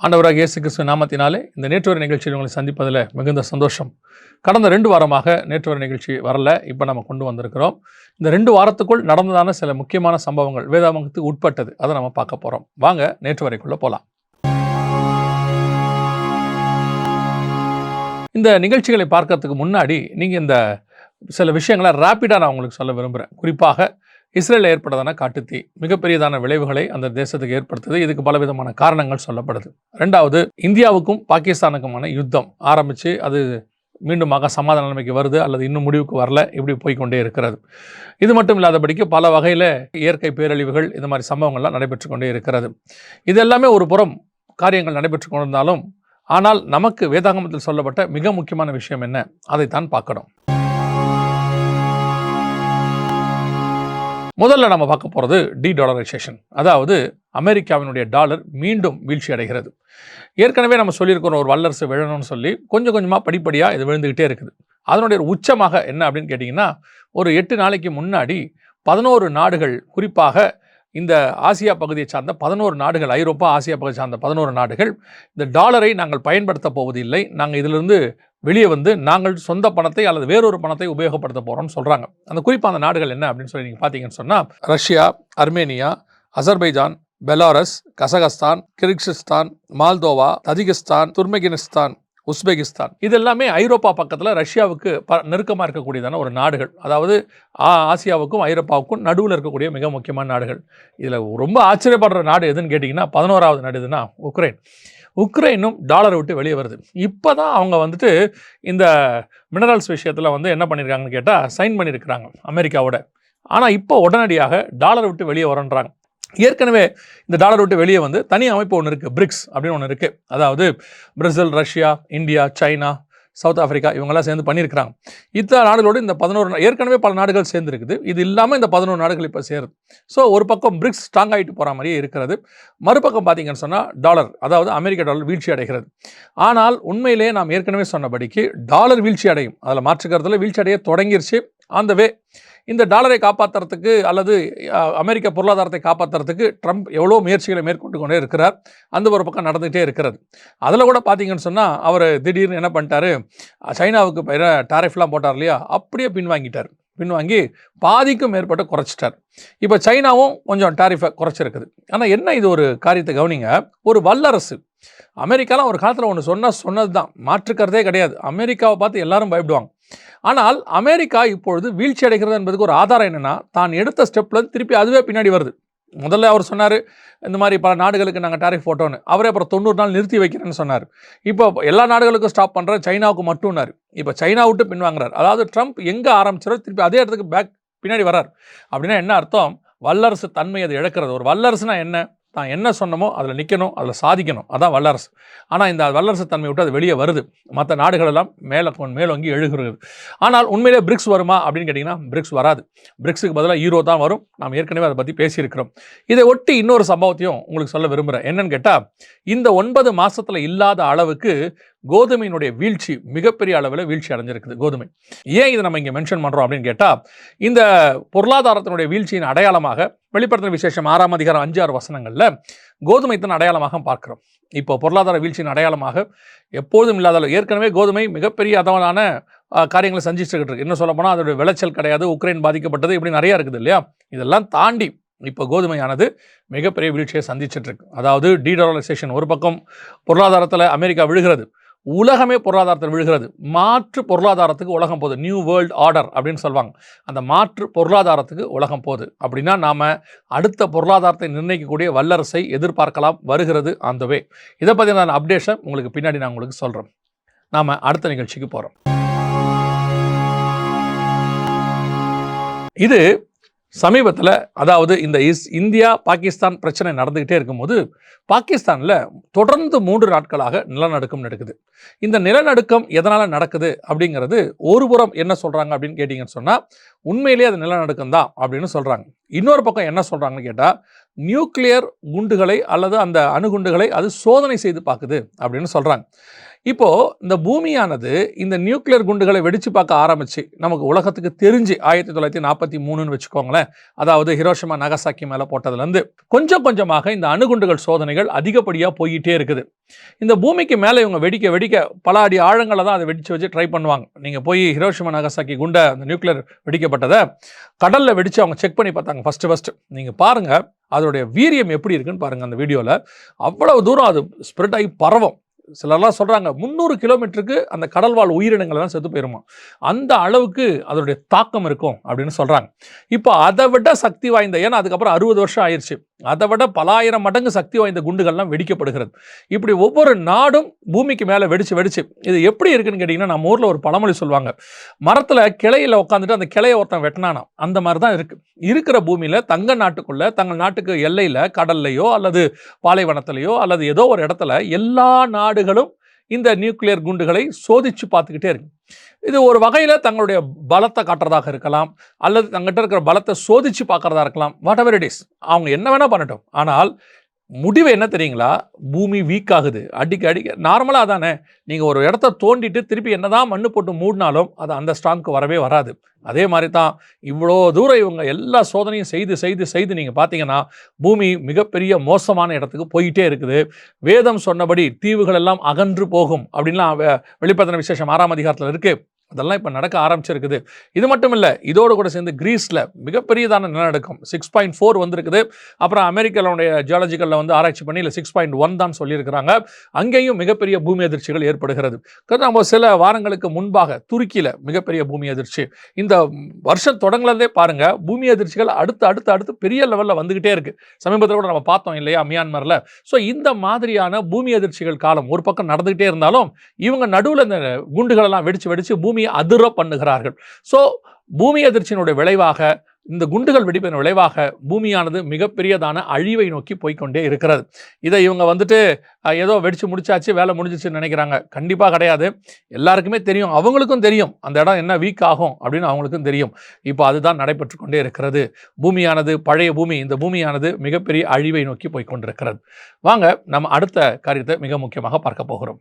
ஆண்டவராக இயேசு கிறிஸ்து நாமத்தினாலே இந்த நேற்று வரை நிகழ்ச்சியில் உங்களை சந்திப்பதில் மிகுந்த சந்தோஷம். கடந்த ரெண்டு வாரமாக நேற்று வரை நிகழ்ச்சி வரல இப்போ நம்ம கொண்டு வந்திருக்கிறோம். இந்த ரெண்டு வாரத்துக்குள் நடந்ததான சில முக்கியமான சம்பவங்கள் வேதாமங்கத்துக்கு உட்பட்டது. அதை நம்ம பார்க்க போகிறோம் வாங்க நேற்று வரைக்குள்ளே போகலாம் இந்த நிகழ்ச்சிகளை பார்க்கறதுக்கு முன்னாடி நீங்கள் இந்த சில விஷயங்களை ரேப்பிடாக நான் உங்களுக்கு சொல்ல விரும்புகிறேன் குறிப்பாக இஸ்ரேலில் ஏற்பட்டதான காட்டுத்தீ. மிகப்பெரியதான விளைவுகளை அந்த தேசத்துக்கு ஏற்படுத்துது. இதுக்கு பலவிதமான காரணங்கள் சொல்லப்படுது. ரெண்டாவது இந்தியாவுக்கும் பாகிஸ்தானுக்குமான யுத்தம் ஆரம்பித்து அது மீண்டுமாக சமாதான நிலைமைக்கு வருது அல்லது இன்னும் முடிவுக்கு வரல. இப்படி போய்க்கொண்டே இருக்கிறது. இது மட்டும் இல்லாதபடிக்கு பல வகையில் இயற்கை பேரழிவுகள் இந்த மாதிரி சம்பவங்கள்லாம் நடைபெற்று கொண்டே இருக்கிறது. இது எல்லாமே ஒரு புறம் காரியங்கள் நடைபெற்று கொண்டிருந்தாலும் ஆனால் நமக்கு வேதாகமத்தில் சொல்லப்பட்ட மிக முக்கியமான விஷயம் என்ன? அதைத்தான் பார்க்கணும். முதல்ல நம்ம பார்க்க போகிறது டி டாலரைசேஷன் அதாவது அமெரிக்காவினுடைய டாலர் மீண்டும் வீழ்ச்சி அடைகிறது. ஏற்கனவே நம்ம சொல்லியிருக்கிறோம் ஒரு வல்லரசு விழணும்னு சொல்லி கொஞ்சம் கொஞ்சமாக படிப்படியாக இது விழுந்துக்கிட்டே இருக்குது. அதனுடைய உச்சமாக என்ன அப்படின்னு கேட்டிங்கன்னா ஒரு எட்டு நாளைக்கு முன்னாடி பதினோரு நாடுகள் குறிப்பாக இந்த ஆசியா பகுதியை சார்ந்த பதினோரு நாடுகள் ஐரோப்பா ஆசியா பகுதியை சார்ந்த பதினோரு நாடுகள் இந்த டாலரை நாங்கள் பயன்படுத்த போவதில்லை. நாங்கள் இதிலிருந்து வெளியே வந்து நாங்கள் சொந்த பணத்தை அல்லது வேறொரு பணத்தை உபயோகப்படுத்த போகிறோம்னு சொல்கிறாங்க அந்த குறிப்பாக அந்த நாடுகள் என்ன அப்படின்னு சொல்லி நீங்கள் பார்த்தீங்கன்னு சொன்னால் Russia Armenia Azerbaijan Belarus Kazakhstan Kyrgyzstan Moldova Tajikistan Turkmenistan Uzbekistan. இது எல்லாமே ஐரோப்பா பக்கத்தில் ரஷ்யாவுக்கு ப நெருக்கமாக இருக்கக்கூடியதான ஒரு நாடுகள். அதாவது ஆ- ஆசியாவுக்கும் ஐரோப்பாவுக்கும் நடுவில் இருக்கக்கூடிய மிக முக்கியமான நாடுகள். இதில் ரொம்ப ஆச்சரியப்படுற நாடு எதுன்னு கேட்டிங்கன்னா பதினோராவது நாடு எதுனா உக்ரைன். உக்ரைனும் டாலரை விட்டு வெளியே வருது. இப்போ தான் அவங்க வந்துட்டு இந்த மினரல்ஸ் விஷயத்தில் வந்து என்ன பண்ணியிருக்காங்கன்னு கேட்டால் சைன் பண்ணியிருக்கிறாங்க அமெரிக்காவோட. ஆனால் இப்போ உடனடியாக டாலர் விட்டு வெளியே வரன்றாங்க. ஏற்கனவே இந்த டாலர் விட்டு வெளியே வந்து தனி அமைப்பு ஒன்று இருக்குது பிரிக்ஸ் அப்படின்னு ஒன்று இருக்குது அதாவது Brazil Russia India China South Africa இவங்கெல்லாம் சேர்ந்து பண்ணியிருக்கிறாங்க. இத்தனை நாடுகளோடு இந்த பதினோரு ஏற்கனவே பல நாடுகள் சேர்ந்துருக்குது. இது இல்லாமல் இந்த பதினோரு நாடுகள் இப்போ சேருது. ஸோ ஒரு பக்கம் பிரிக்ஸ் ஸ்ட்ராங் ஆகிட்டு போகிற மாதிரியே இருக்கிறது. மறுபக்கம் பார்த்தீங்கன்னு சொன்னால் டாலர் அதாவது அமெரிக்க டாலர் வீழ்ச்சி அடைகிறது. ஆனால் உண்மையிலேயே நாம் ஏற்கனவே சொன்னபடிக்கு டாலர் வீழ்ச்சி அடையும். அதில் மாற்றுக்கிறதுல வீழ்ச்சி அடைய தொடங்கிருச்சு. ஆன் த வே இந்த டாலரை காப்பாற்றுறதுக்கு அல்லது அமெரிக்க பொருளாதாரத்தை காப்பாற்றுறதுக்கு ட்ரம்ப் எவ்வளோ முயற்சிகளை மேற்கொண்டு கொண்டே இருக்கிறார் அந்த ஒரு பக்கம் நடந்துகிட்டே இருக்கிறது. அதில் கூட பார்த்தீங்கன்னு சொன்னால் அவர் திடீர்னு என்ன பண்ணிட்டாரு சைனாவுக்கு பயிர டாரிஃப்லாம் போட்டார் இல்லையா அப்படியே பின்வாங்கிட்டார். பின்வாங்கி பாதிக்கும் மேற்பட்டு குறைச்சிட்டார். இப்போ சைனாவும் கொஞ்சம் டாரிஃபை குறைச்சிருக்குது. ஆனால் என்ன இது ஒரு காரியத்தை கவனிங்க ஒரு வல்லரசு. அமெரிக்காலாம் ஒரு காலத்தில் ஒன்று சொன்னால் சொன்னது தான் மாற்றுக்கிறதே கிடையாது. அமெரிக்காவை பார்த்து எல்லாரும் பயப்படுவாங்க. ஆனால் அமெரிக்கா இப்பொழுது வீழ்ச்சி அடைகிறது என்பதுக்கு ஒரு ஆதாரம் என்னென்னா தான் எடுத்த ஸ்டெப்பில் திருப்பி அதுவே பின்னாடி வருது. முதல்ல அவர் சொன்னார் இந்த மாதிரி பல நாடுகளுக்கு நாங்கள் டாரிஃப் போட்டோன்னு அவரே அப்புறம் தொண்ணூறு நாள் நிறுத்தி வைக்கிறேன்னு சொன்னார். இப்போ எல்லா நாடுகளுக்கும் ஸ்டாப் பண்ணுற சைனாவுக்கு மட்டும்னாரு. இப்போ சைனா விட்டு பின்வாங்குறாரு. அதாவது ட்ரம்ப் எங்கே ஆரம்பிச்சாரோ திருப்பி அதே இடத்துக்கு பேக் பின்னாடி வரார் அப்படின்னா என்ன அர்த்தம்? வல்லரசு தன்மை அது இழக்கிறது. ஒரு வல்லரசுனா என்ன? தான் என்ன சொன்னமோ அதில் நிற்கணும் அதில் சாதிக்கணும். அதான் வல்லரசு. ஆனால் இந்த வல்லரசு தன்மை விட்டு அது வெளியே வருது. மற்ற நாடுகளெல்லாம் மேலே மேலோங்கி எழுகிறது. ஆனால் உண்மையிலே பிரிக்ஸ் வருமா அப்படின்னு கேட்டிங்கன்னா பிரிக்ஸ் வராது. பிரிக்ஸுக்கு பதிலாக ஈரோ தான் வரும். நாம் ஏற்கனவே அதை பற்றி பேசியிருக்கிறோம். இதை ஒட்டி இன்னொரு சம்பவத்தையும் உங்களுக்கு சொல்ல விரும்புகிறேன் என்னன்னு கேட்டால் இந்த ஒன்பது மாதத்தில் இல்லாத அளவுக்கு கோதுமையினுடைய வீழ்ச்சி மிகப்பெரிய அளவில் வீழ்ச்சி அடைஞ்சிருக்குது கோதுமை. ஏன் இதை நம்ம இங்கே மென்ஷன் பண்ணுறோம் அப்படின்னு கேட்டால் இந்த பொருளாதாரத்தினுடைய வீழ்ச்சியின் அடையாளமாக வெளிப்படுத்தின விசேஷம் ஆறாம் அதிகாரம் அஞ்சு ஆறு வசனங்களில் கோதுமைத்தின் அடையாளமாக பார்க்குறோம். இப்போ பொருளாதார வீழ்ச்சியின் அடையாளமாக எப்போதும் இல்லாத அளவு ஏற்கனவே கோதுமை மிகப்பெரிய அதவான காரியங்களை சந்திச்சுக்கிட்டு இருக்கு. இன்னும் சொல்ல போனால் அதோட விளைச்சல் கிடையாது உக்ரைன் பாதிக்கப்பட்டது இப்படி நிறையா இருக்குது இல்லையா? இதெல்லாம் தாண்டி இப்போ கோதுமையானது மிகப்பெரிய வீழ்ச்சியை சந்திச்சிட்டு இருக்கு. அதாவது டீடாலரைசேஷன் ஒரு பக்கம் பொருளாதாரத்தில் அமெரிக்கா விழுகிறது உலகமே பொருளாதாரத்தில் விழுகிறது. மாற்று பொருளாதாரத்துக்கு உலகம் போகுது. நியூ வேர்ல்ட் ஆர்டர் அப்படின்னு சொல்லுவாங்க. அந்த மாற்று பொருளாதாரத்துக்கு உலகம் போகுது. அப்படின்னா நாம் அடுத்த பொருளாதாரத்தை நிர்ணயிக்கக்கூடிய வல்லரசை எதிர்பார்க்கலாம் வருகிறது அந்த வே இதை பற்றின அப்டேஷன் உங்களுக்கு பின்னாடி நான் உங்களுக்கு சொல்கிறேன் நாம் அடுத்த நிகழ்ச்சிக்கு போகிறோம் இது சமீபத்தில் அதாவது இந்த இஸ் இந்தியா பாகிஸ்தான் பிரச்சனை நடந்துக்கிட்டே இருக்கும்போது பாகிஸ்தானில் தொடர்ந்து மூன்று நாட்களாக நிலநடுக்கம் நடக்குது. இந்த நிலநடுக்கம் எதனால் நடக்குது அப்படிங்கிறது ஒரு புறம் என்ன சொல்கிறாங்க அப்படின்னு கேட்டிங்கன்னு சொன்னால் உண்மையிலேயே அது நிலநடுக்கம் தான் அப்படின்னு சொல்கிறாங்க இன்னொரு பக்கம் என்ன சொல்கிறாங்கன்னு கேட்டால் நியூக்ளியர் குண்டுகளை அல்லது அந்த அணுகுண்டுகளை அது சோதனை செய்து பார்க்குது அப்படின்னு சொல்கிறாங்க இப்போது இந்த பூமியானது இந்த நியூக்ளியர் குண்டுகளை வெடித்து பார்க்க ஆரம்பித்து நமக்கு உலகத்துக்கு தெரிஞ்சு ஆயிரத்தி தொள்ளாயிரத்தி நாற்பத்தி மூணுன்னு வச்சுக்கோங்களேன். அதாவது ஹிரோஷிமா நகசாக்கி மேலே போட்டதுலேருந்து கொஞ்சம் கொஞ்சமாக இந்த அணுகுண்டுகள் சோதனைகள் அதிகப்படியாக போயிட்டே இருக்குது. இந்த பூமிக்கு மேலே இவங்க வெடிக்க வெடிக்க பல அடி ஆழங்களை தான் அதை வெடித்து வச்சு ட்ரை பண்ணுவாங்க. நீங்கள் போய் ஹிரோஷிமா நகசாக்கி குண்டை அந்த நியூக்ளியர் வெடிக்கப்பட்டதை கடலில் வெடித்து அவங்க செக் பண்ணி பார்த்தாங்க. ஃபஸ்ட்டு ஃபஸ்ட்டு நீங்கள் பாருங்கள் அதோடைய வீரியம் எப்படி இருக்குன்னு பாருங்கள் அந்த வீடியோவில் அவ்வளவு தூரம் அது ஸ்ப்ரெட் ஆகி பரவும். சிலர்லாம் சொல்கிறாங்க முந்நூறு கிலோமீட்டருக்கு அந்த கடல்வாழ் உயிரினங்கள் தான் செத்து போயிருமா அந்த அளவுக்கு அதனுடைய தாக்கம் இருக்கும் அப்படின்னு சொல்கிறாங்க இப்போ அதை விட சக்தி வாய்ந்த ஏன்னா அதுக்கப்புறம் அறுபது வருஷம் ஆயிடுச்சு அதை விட பலாயிரம் மடங்கு சக்தி வாய்ந்த குண்டுகள்லாம் வெடிக்கப்படுகிறது. இப்படி ஒவ்வொரு நாடும் பூமிக்கு மேலே வெடிச்சு வெடிச்சு. இது எப்படி இருக்குன்னு கேட்டிங்கன்னா நம்ம ஊரில் ஒரு பழமொழி சொல்லுவாங்க மரத்தில் கிளையில் உட்காந்துட்டு அந்த கிளையை ஒருத்தன் வெட்டினானா அந்த மாதிரி தான் இருக்குது இருக்கிற பூமியில் தங்க நாட்டுக்குள்ளே தங்கள் நாட்டுக்கு எல்லையில் கடல்லையோ அல்லது பாலைவனத்திலையோ அல்லது ஏதோ ஒரு இடத்துல எல்லா நாடுகளும் இந்த நியூக்ளியர் குண்டுகளை சோதித்து பார்த்துக்கிட்டே இருக்கு. இது ஒரு வகையில் தங்களுடைய பலத்தை காட்டுறதாக இருக்கலாம் அல்லது தங்கிட்ட இருக்கிற பலத்தை சோதித்து பார்க்குறதா இருக்கலாம் வாட் எவர் இட் இஸ் அவங்க என்ன வேணால் பண்ணட்டும். ஆனால் முடிவு என்ன தெரியுங்களா? பூமி வீக் ஆகுது. அடிக்க அடிக்க நார்மலாக தானே. நீங்கள் ஒரு இடத்த தோண்டிட்டு திருப்பி என்னதான் மண்ணு போட்டு மூடினாலும் அது அந்த ஸ்ட்ராங்க்கு வரவே வராது. அதே மாதிரி தான் இவ்வளோ தூரம் இவங்க எல்லா சோதனையும் செய்து செய்து செய்து நீங்கள் பார்த்தீங்கன்னா பூமி மிகப்பெரிய மோசமான இடத்துக்கு போயிட்டே இருக்குது. வேதம் சொன்னபடி தீவுகள் எல்லாம் அகன்று போகும் அப்படின்லாம் வெளிப்படுத்தின விசேஷம் ஆறாம் அதிகாரத்தில் இருக்குது அதெல்லாம் இப்போ நடக்க ஆரம்பிச்சிருக்குது. இது மட்டும் இல்லை இதோடு கூட சேர்ந்து கிரீஸில் மிகப்பெரியதான நிலநடுக்கம் சிக்ஸ் பாயிண்ட் ஃபோர் வந்திருக்குது. அப்புறம் அமெரிக்காவுடைய ஜியாலஜிக்கலில் வந்து ஆராய்ச்சி பண்ணி இல்லை சிக்ஸ் பாயிண்ட் ஒன் தான் சொல்லியிருக்கிறாங்க. அங்கேயும் மிகப்பெரிய பூமி அதிர்ச்சிகள் ஏற்படுகிறது. நம்ம சில வாரங்களுக்கு முன்பாக துருக்கியில் மிகப்பெரிய பூமி அதிர்ச்சி. இந்த வருஷம் தொடங்கினதே பாருங்கள் பூமி அதிர்ச்சிகள் அடுத்து அடுத்து அடுத்து பெரிய லெவலில் வந்துக்கிட்டே இருக்குது சமீபத்தில் கூட நம்ம பார்த்தோம் இல்லையா மியான்மரில். ஸோ இந்த மாதிரியான பூமி அதிர்ச்சிகள் காலம் ஒரு பக்கம் நடந்துக்கிட்டே இருந்தாலும் இவங்க நடுவில் இந்த குண்டுகளெல்லாம் வெடித்து வெடித்து பூமி பூமியை அதிர பண்ணுகிறார்கள். ஸோ பூமி அதிர்ச்சியினுடைய விளைவாக இந்த குண்டுகள் வெடிப்பின் விளைவாக பூமியானது மிகப்பெரியதான அழிவை நோக்கி போய்கொண்டே இருக்கிறது. இதை இவங்க வந்துட்டு ஏதோ வெடிச்சு முடிச்சாச்சு வேலை முடிஞ்சிச்சுன்னு நினைக்கிறாங்க. கண்டிப்பாக கிடையாது. எல்லாருக்குமே தெரியும். அவங்களுக்கும் தெரியும். அந்த இடம் என்ன வீக் ஆகும் அப்படின்னு அவங்களுக்கும் தெரியும். இப்போ அதுதான் நடைபெற்று கொண்டே இருக்கிறது. பூமியானது பழைய பூமி இந்த பூமியானது மிகப்பெரிய அழிவை நோக்கி போய்கொண்டிருக்கிறது வாங்க நம்ம அடுத்த காரியத்தை மிக முக்கியமாக பார்க்க போகிறோம்.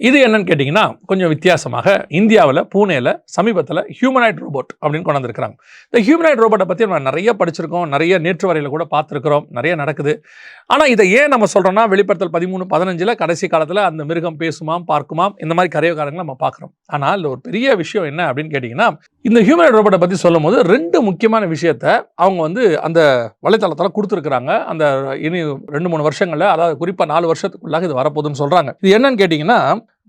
இது என்னன்னு கேட்டிங்கன்னா கொஞ்சம் வித்தியாசமாக இந்தியாவில் பூனேல சமீபத்தில் ஹியூமனைட் ரோபோட் அப்படின்னு கொண்டு வந்திருக்கிறாங்க இந்த ஹியூமனாய்ட் ரோபோட்டை பற்றி நம்ம நிறைய படிச்சிருக்கோம் நிறைய நேற்று வரையில் கூட பார்த்துருக்குறோம் நிறைய நடக்குது. ஆனால் இதை ஏன் நம்ம சொல்கிறோம்னா வெளிப்படுத்தல் பதிமூணு பதினஞ்சில் கடைசி காலத்தில் அந்த மிருகம் பேசுமாம் பார்க்குமாம் இந்த மாதிரி கரையக்காரங்களை நம்ம பார்க்குறோம். ஆனால் இல்லை ஒரு பெரிய விஷயம் என்ன அப்படின்னு கேட்டிங்கன்னா இந்த ஹியூமனாய்ட் ரோபோட்டை பற்றி சொல்லும் போது ரெண்டு முக்கியமான விஷயத்த அவங்க வந்து அந்த வலைத்தளத்தில் கொடுத்துருக்குறாங்க. அந்த இனி ரெண்டு மூணு வருஷங்களில் அதாவது குறிப்பாக நாலு வருஷத்துக்குள்ளாக இது வரப்போகுதுன்னு சொல்கிறாங்க இது என்னன்னு கேட்டிங்கன்னா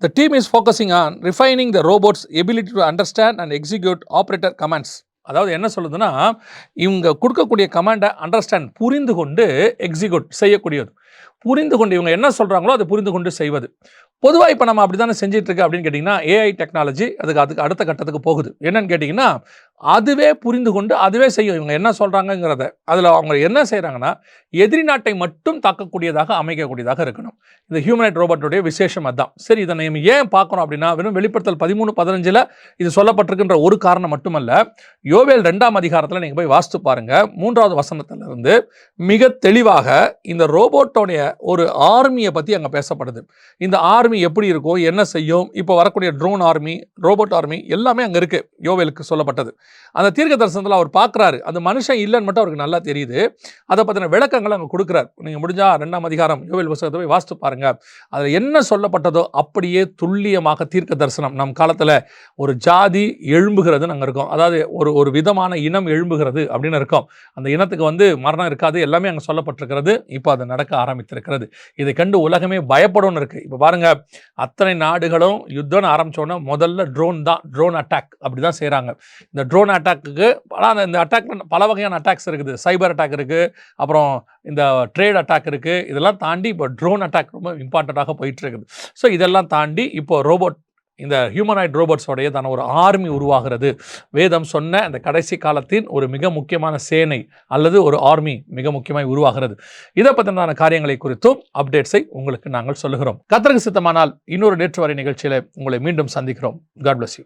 The team is focusing on refining the robot's ability to understand and execute operator commands. அதாவது என்ன சொல்லுதுன்னா இவங்க கொடுக்கக்கூடிய கமாண்டை அண்டர்ஸ்டாண்ட் புரிந்து கொண்டு எக்ஸிக்யூட் செய்யக்கூடியது. புரிந்து கொண்டு இவங்க என்ன சொல்கிறாங்களோ அதை புரிந்து கொண்டு செய்வது. பொதுவாக இப்போ நம்ம அப்படி தானே செஞ்சிட்ருக்கு அப்படின்னு கேட்டிங்கன்னா ஏஐ டெக்னாலஜி அதுக்கு அதுக்கு அடுத்த கட்டத்துக்கு போகுது. என்னன்னு கேட்டிங்கன்னா அதுவே புரிந்து கொண்டு அதுவே செய்யும். இவங்க என்ன சொல்கிறாங்கங்கிறத அதில் அவங்க என்ன செய்கிறாங்கன்னா எதிரி நாட்டை மட்டும் தாக்கக்கூடியதாக அமைக்கக்கூடியதாக இருக்கணும். இந்த ஹியூமனைட் ரோபோட்டுடைய விசேஷம் அதுதான். சரி இதை நம்ம ஏன் பார்க்குறோம் அப்படின்னா வெறும் வெளிப்படுத்தல் பதிமூணு பதினஞ்சில் இது சொல்லப்பட்டிருக்கின்ற ஒரு காரணம் மட்டுமல்ல. யோவேல் ரெண்டாம் அதிகாரத்தில் நீங்கள் போய் வாஸ்து பாருங்கள் மூன்றாவது வசனத்திலிருந்து மிக தெளிவாக இந்த ரோபோட்டோடைய ஒரு ஆர்மியை பற்றி அங்கே பேசப்படுது. இந்த ஆர்மி எப்படி இருக்கும் என்ன செய்யும் இப்போ வரக்கூடிய ட்ரோன் ஆர்மி ரோபோட் ஆர்மி எல்லாமே அங்கே இருக்குது யோவேலுக்கு சொல்லப்பட்டது. அந்த தீர்க்க தரிசனத்தில் அவர் பார்க்குறாரு அந்த மனுஷன் இல்லைன்னு மட்டும் அவருக்கு நல்லா தெரியுது. அதை பற்றின விளக்கங்களை அங்கே கொடுக்குறார். நீங்கள் முடிஞ்சால் ரெண்டாம் அதிகாரம் யோவில் புஸ்தகத்தை போய் வாசித்து பாருங்கள் அதில் என்ன சொல்லப்பட்டதோ அப்படியே துல்லியமாக தீர்க்க தரிசனம் நம் காலத்தில் ஒரு ஜாதி எழும்புகிறதுன்னு அங்கே இருக்கும். அதாவது ஒரு ஒரு விதமான இனம் எழும்புகிறது அப்படின்னு இருக்கும். அந்த இனத்துக்கு வந்து மரணம் இருக்காது. எல்லாமே அங்கே சொல்லப்பட்டிருக்கிறது. இப்போ அது நடக்க ஆரம்பித்திருக்கிறது. இதை கண்டு உலகமே பயப்படும் இருக்குது இப்போ பாருங்கள் அத்தனை நாடுகளும் யுத்தம் ஆரம்பித்தோன்னே முதல்ல ட்ரோன் தான் ட்ரோன் அட்டாக் அப்படி தான் செய்கிறாங்க இந்த ட்ரோன் ட்ரோன் அட்டாக்கு ஆனால் இந்த அட்டாக் பல வகையான அட்டாக்ஸ் இருக்குது. சைபர் அட்டாக் இருக்குது அப்புறம் இந்த ட்ரேட் அட்டாக் இருக்குது இதெல்லாம் தாண்டி இப்போ ட்ரோன் அட்டாக் ரொம்ப இம்பார்ட்டண்ட்டாக போயிட்டு இருக்குது ஸோ இதெல்லாம் தாண்டி இப்போ ரோபோட் இந்த ஹியூமனாய்ட் ரோபோட்ஸோடைய தான ஒரு ஆர்மி உருவாகிறது. வேதம் சொன்ன அந்த கடைசி காலத்தின் ஒரு மிக முக்கியமான சேனை அல்லது ஒரு ஆர்மி மிக முக்கியமாக உருவாகிறது. இதை பற்றினதான காரியங்களை குறித்தும் அப்டேட்ஸை உங்களுக்கு நாங்கள் சொல்லுகிறோம். கத்திரக்கு சித்தமானால் இன்னொரு நேற்று வரை நிகழ்ச்சியில் உங்களை மீண்டும் சந்திக்கிறோம். God bless you